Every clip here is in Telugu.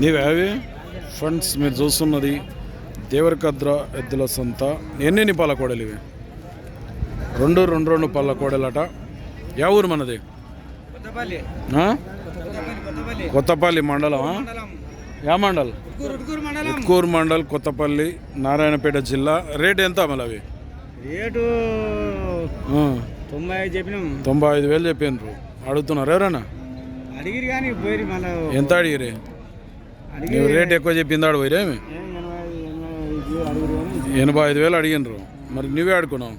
నీవే అవి ఫ్రెండ్స్ మీరు చూస్తున్నది దేవరకద్ర ఎద్దుల సంత. ఎన్ని పళ్ళ కోడలు ఇవి రెండు రెండు రెండు పళ్ళ కోడలట యా ఊరు మనది? కొత్తపల్లి. మండలం యా మండల్? ఉట్కూరు మండలం. కొత్తపల్లి నారాయణపేట జిల్లా. రేట్ ఎంత మళ్ళీ అవి రేటు తొంభై ఐదు చెప్పినాం. తొంభై ఐదు వేలు చెప్పినారు. అడుగుతున్నారు ఎవరైనా అడిగిరి కానీ పోయి మళ్ళీ ఎంత అడిగిరే? అడిగి నువ్వు రేట్ ఎక్కువ చెప్పింది ఆడు పోయిరేమి ఎనభై ఐదు వేలు అడిగినరు. మరి నువ్వే ఆడుకున్నావు?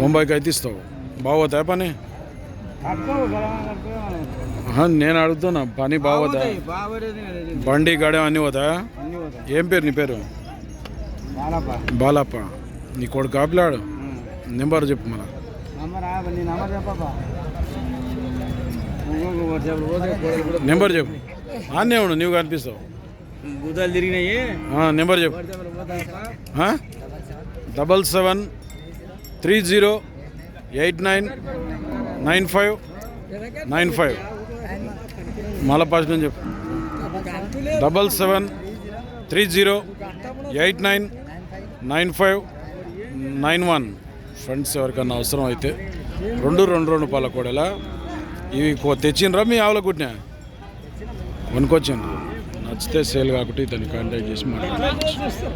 తొంభైకి అయితే ఇస్తావు. బాగోతాయా పని? నేను అడుగుతున్నా పని బాగోతా బండి గడే అన్నీ పోతాయి? ఏం పేరు నీ పేరు? బాలప్ప. నీ కొడుకు కాపిలాడు నెంబర్ చెప్పు మన నంబర్ నీ నంబర్ చెప్పబ్బా ఇంకొక వాట్సాప్లో పోతే కోడలు కూడా నెంబర్ చెప్పు. ఆన్నే ఉండు నువ్వు కనిపిస్తావు. గుద్దలు తిరిగినాయి. నెంబర్ చెప్పు? Double seven three zero eight nine nine five nine five. మళ్ళా ఫస్ట్ నుంచి చెప్పు. Double seven three zero eight nine nine five nine one. Friends ఎవరికన్నా అవసరం అయితే రెండు రెండు రెండు పాల కూడలా ఇవి కొ- తెచ్చిండ్రా మీ ఆవుల కుట్టినా కొనుక్కొచ్చిండ్రు. నచ్చితే సేల్ కాబట్టి ఇతను కాంటాక్ట్ చేసి మాట్లాడచ్చు